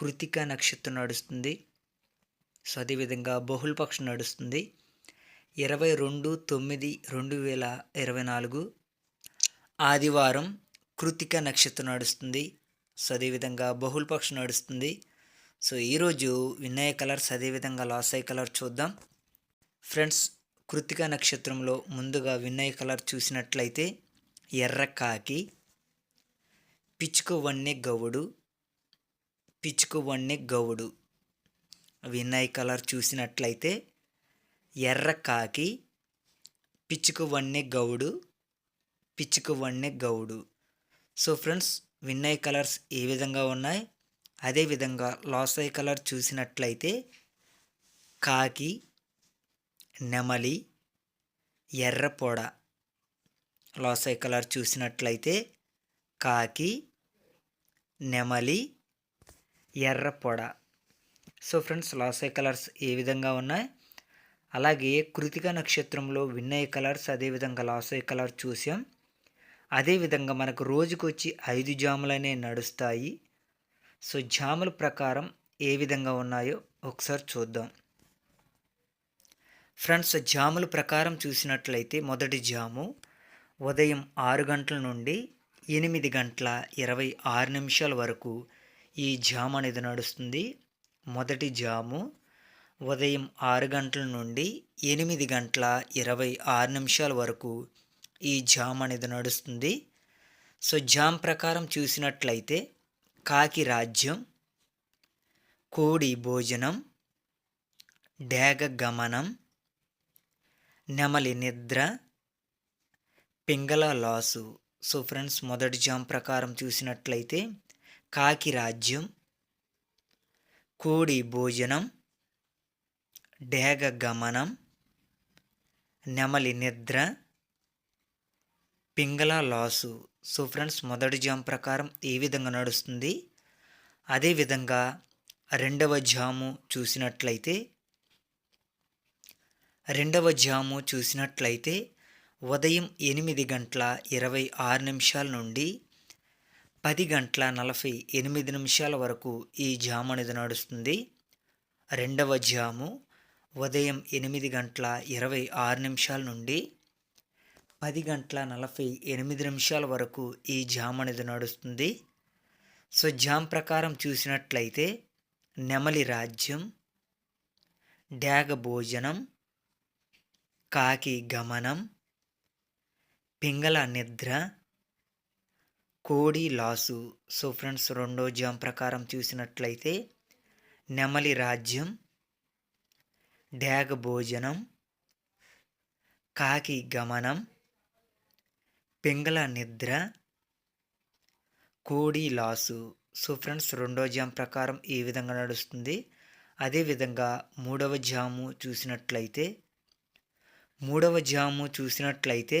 కృతిక నక్షత్రం నడుస్తుంది. సో అదేవిధంగా బహుళపక్షం నడుస్తుంది. ఇరవై రెండు తొమ్మిది రెండు వేల ఇరవై నాలుగు ఆదివారం కృతిక నక్షత్రం నడుస్తుంది. సో అదేవిధంగా బహుళపక్షం నడుస్తుంది. సో ఈరోజు వినయ కలర్స్ అదేవిధంగా లాసాయి కలర్ చూద్దాం. ఫ్రెండ్స్ కృతిక నక్షత్రంలో ముందుగా వినయ కలర్ చూసినట్లయితే ఎర్ర కాకి పిచ్చుకు వన్నె గవుడు పిచ్చుకు వన్నె గౌడు. వినయ్ కలర్ చూసినట్లయితే ఎర్ర కాకి పిచ్చుకు వన్నె గౌడు పిచ్చుకు గౌడు. సో ఫ్రెండ్స్ విన్నయ్ కలర్స్ ఏ విధంగా ఉన్నాయి? అదేవిధంగా లాసై కలర్ చూసినట్లయితే కాకి నెమలి ఎర్ర పొడ. లాసై కలర్ చూసినట్లయితే కాకి నెమలి ఎర్ర పొడ. సో ఫ్రెండ్స్ లాసే కలర్స్ ఏ విధంగా ఉన్నాయి? అలాగే కృతిక నక్షత్రంలో విన్నయ కలర్స్ అదేవిధంగా లాసే కలర్ చూసాం. అదేవిధంగా మనకు రోజుకు వచ్చి ఐదు జాములనే నడుస్తాయి. సో జాముల ప్రకారం ఏ విధంగా ఉన్నాయో ఒకసారి చూద్దాం. ఫ్రెండ్స్ జాముల ప్రకారం చూసినట్లయితే మొదటి జాము ఉదయం ఆరు గంటల నుండి ఎనిమిది గంటల ఇరవై ఆరు నిమిషాల వరకు ఈ జామ్ అనేది నడుస్తుంది. మొదటి జాము ఉదయం ఆరు గంటల నుండి ఎనిమిది గంటల ఇరవై ఆరు నిమిషాల వరకు ఈ జామ్ అనేది నడుస్తుంది. సో జామ్ ప్రకారం చూసినట్లయితే కాకి రాజ్యం కోడి భోజనం డేగ గమనం నెమలి నిద్ర పింగళ లాసు. సో ఫ్రెండ్స్ మొదటి జామ్ ప్రకారం చూసినట్లయితే కాకి రాజ్యం కోడి భోజనం డేగ గమనం నెమలి నిద్ర పింగళ లాసు. సో ఫ్రెండ్స్ మొదటి జామ్ ప్రకారం ఏ విధంగా నడుస్తుంది? అదేవిధంగా రెండవ జాము చూసినట్లయితే రెండవ జాము చూసినట్లయితే ఉదయం ఎనిమిది గంటల ఇరవై ఆరు నిమిషాల నుండి పది గంటల నలభై ఎనిమిది నిమిషాల వరకు ఈ జాము అనేది నడుస్తుంది. రెండవ జాము ఉదయం ఎనిమిది గంటల ఇరవై ఆరు నిమిషాల నుండి పది గంటల నలభై ఎనిమిది నిమిషాల వరకు ఈ జామ్ అనేది నడుస్తుంది. సో జామ్ ప్రకారం చూసినట్లయితే నెమలి రాజ్యం డ్యాగ భోజనం కాకి గమనం పింగళ నిద్ర కోడి లాసు. సో ఫ్రెండ్స్ రెండో జామ్ ప్రకారం చూసినట్లయితే నెమలి రాజ్యం డ్యాగ భోజనం కాకి గమనం పింగళ నిద్ర కోడి లాసు. సో ఫ్రెండ్స్ రెండో జామ్ ప్రకారం ఈ విధంగా నడుస్తుంది. అదేవిధంగా మూడవ జాము చూసినట్లయితే మూడవ జాము చూసినట్లయితే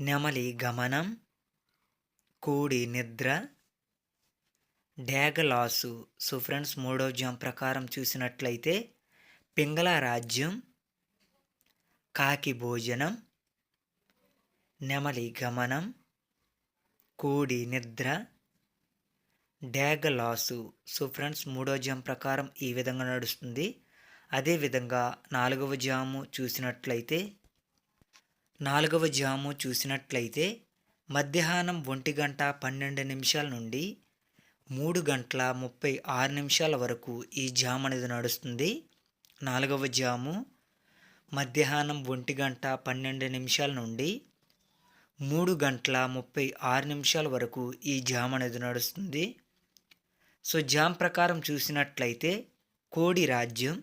నెమలి గమనం కోడి నిద్ర డేగలాసు. సో ఫ్రెండ్స్ మూడో జామ్ ప్రకారం చూసినట్లయితే పింగళ రాజ్యం కాకి భోజనం నెమలి గమనం కోడి నిద్ర డేగలాసు. సో ఫ్రెండ్స్ మూడో జామ్ ప్రకారం ఈ విధంగా నడుస్తుంది. అదేవిధంగా నాలుగవ జాము చూసినట్లయితే నాలుగవ జాము చూసినట్లయితే మధ్యాహ్నం ఒంటి గంట పన్నెండు నిమిషాల నుండి మూడు గంటల ముప్పై ఆరు నిమిషాల వరకు ఈ జామ్ అనేది నడుస్తుంది. నాలుగవ జాము మధ్యాహ్నం ఒంటి గంట పన్నెండు నిమిషాల నుండి మూడు గంటల ముప్పై ఆరు నిమిషాల వరకు ఈ జామ్ అనేది నడుస్తుంది. సో జామ్ ప్రకారం చూసినట్లయితే కోడి రాజ్యం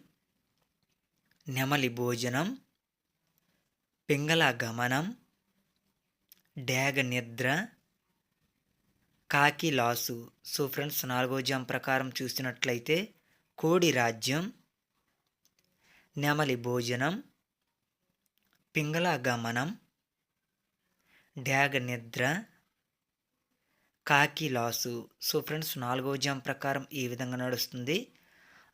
నెమలి భోజనం పింగళ గమనం డ్యాగ నిద్ర కాకి లాసు. సో ఫ్రెండ్స్ నాలుగో జామ్ ప్రకారం చూసినట్లయితే కోడి రాజ్యం నెమలి భోజనం పింగళ గమనం డ్యాగ నిద్ర కాకి లాసు. సో ఫ్రెండ్స్ నాలుగవ జామ్ ప్రకారం ఈ విధంగా నడుస్తుంది.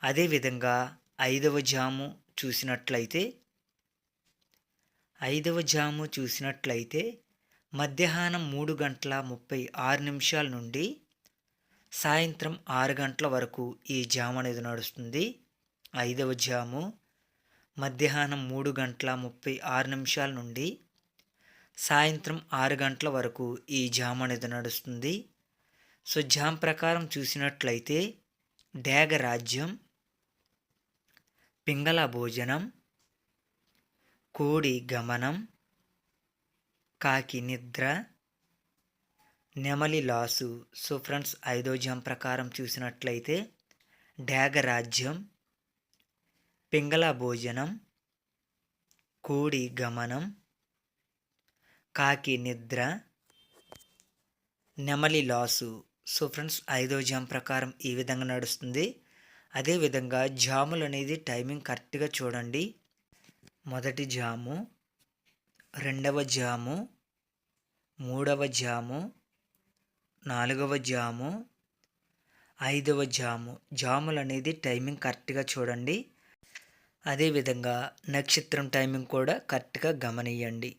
అదేవిధంగా ఐదవ జాము చూసినట్లయితే ఐదవ జాము చూసినట్లయితే మధ్యాహ్నం మూడు గంటల ముప్పై ఆరు నిమిషాల నుండి సాయంత్రం ఆరు గంటల వరకు ఈ జాము అనేది నడుస్తుంది. ఐదవ జాము మధ్యాహ్నం మూడు గంటల ముప్పై ఆరు నిమిషాల నుండి సాయంత్రం ఆరు గంటల వరకు ఈ జామ్ అనేది నడుస్తుంది. సో జామ్ ప్రకారం చూసినట్లయితే డేగ రాజ్యం పింగళ భోజనం కోడి గమనం కాకి నిద్ర నెమలి లాసు. సో ఫ్రెండ్స్ ఐదో జం ప్రకారం చూసినట్లయితే డేగ రాజ్యం పింగళ భోజనం కోడి గమనం కాకి నిద్ర నెమలి లాసు. సో ఫ్రెండ్స్ ఐదో జామ్ ప్రకారం ఈ విధంగా నడుస్తుంది. అదేవిధంగా జాములు అనేది టైమింగ్ కరెక్ట్గా చూడండి. మొదటి జాము రెండవ జాము మూడవ జాము నాలుగవ జాము ఐదవ జాము. జాములు అనేది టైమింగ్ కరెక్ట్గా చూడండి. అదేవిధంగా నక్షత్రం టైమింగ్ కూడా కరెక్ట్గా గమనియండి.